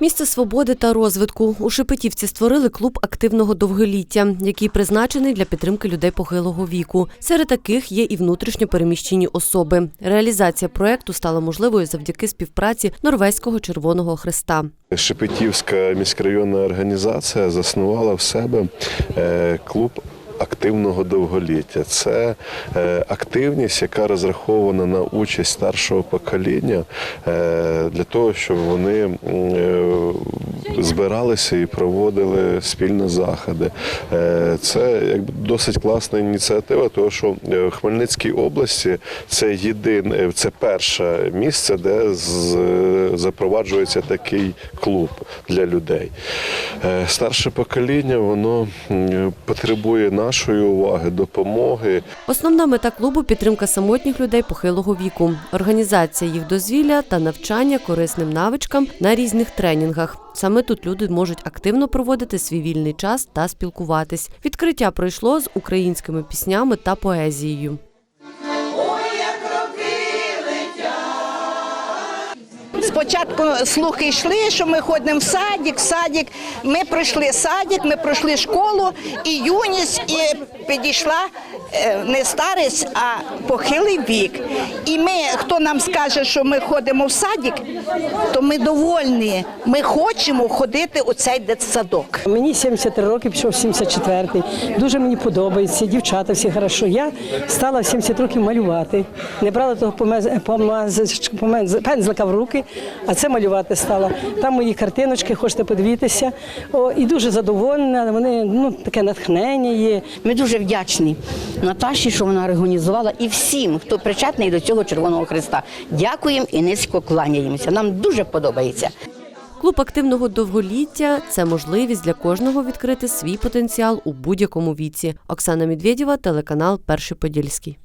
Місце свободи та розвитку у Шепетівці створили клуб активного довголіття, який призначений для підтримки людей похилого віку. Серед таких є і внутрішньо переміщені особи. Реалізація проекту стала можливою завдяки співпраці Норвезького Червоного Христа. Шепетівська міськрайонна організація заснувала в себе е, клуб. Активного довголіття. Це е, активність, яка розрахована на участь старшого покоління е, для того, щоб вони е, збиралися і проводили спільні заходи. Е, Це якби досить класна ініціатива, тому що е, в Хмельницькій області це єдине, це перше місце, де запроваджується такий клуб для людей. Е, Старше покоління воно потребує нашої уваги, допомоги. Основна мета клубу підтримка самотніх людей похилого віку, організація їх дозвілля та навчання корисним навичкам на різних тренінгах. Саме тут люди можуть активно проводити свій вільний час та спілкуватись. Відкриття пройшло з українськими піснями та поезією. Спочатку слухи йшли, що ми ходимо в садик, в садик. Ми пройшли садик, ми пройшли школу і юність, і підійшла не старість, а похилий вік. І ми, хто нам скаже, що ми ходимо в садик, то ми довольні. Ми хочемо ходити у цей дитсадок. Мені 73 роки, пішов 74-й. Дуже мені подобається, дівчата всі хорошо. Я стала в 70 років малювати. Не брала того пензлика в руки, а це малювати стала. Там мої картиночки, хочете подивитися. О, і дуже задоволена. Вони ну таке натхнення є. Ми дуже вдячні Наташі, що вона організувала, і всім, хто причетний до цього Червоного Христа. Дякуємо і низько кланяємося. Нам дуже подобається. Клуб активного довголіття це можливість для кожного відкрити свій потенціал у будь-якому віці. Оксана Медведєва, телеканал Перший Подільський.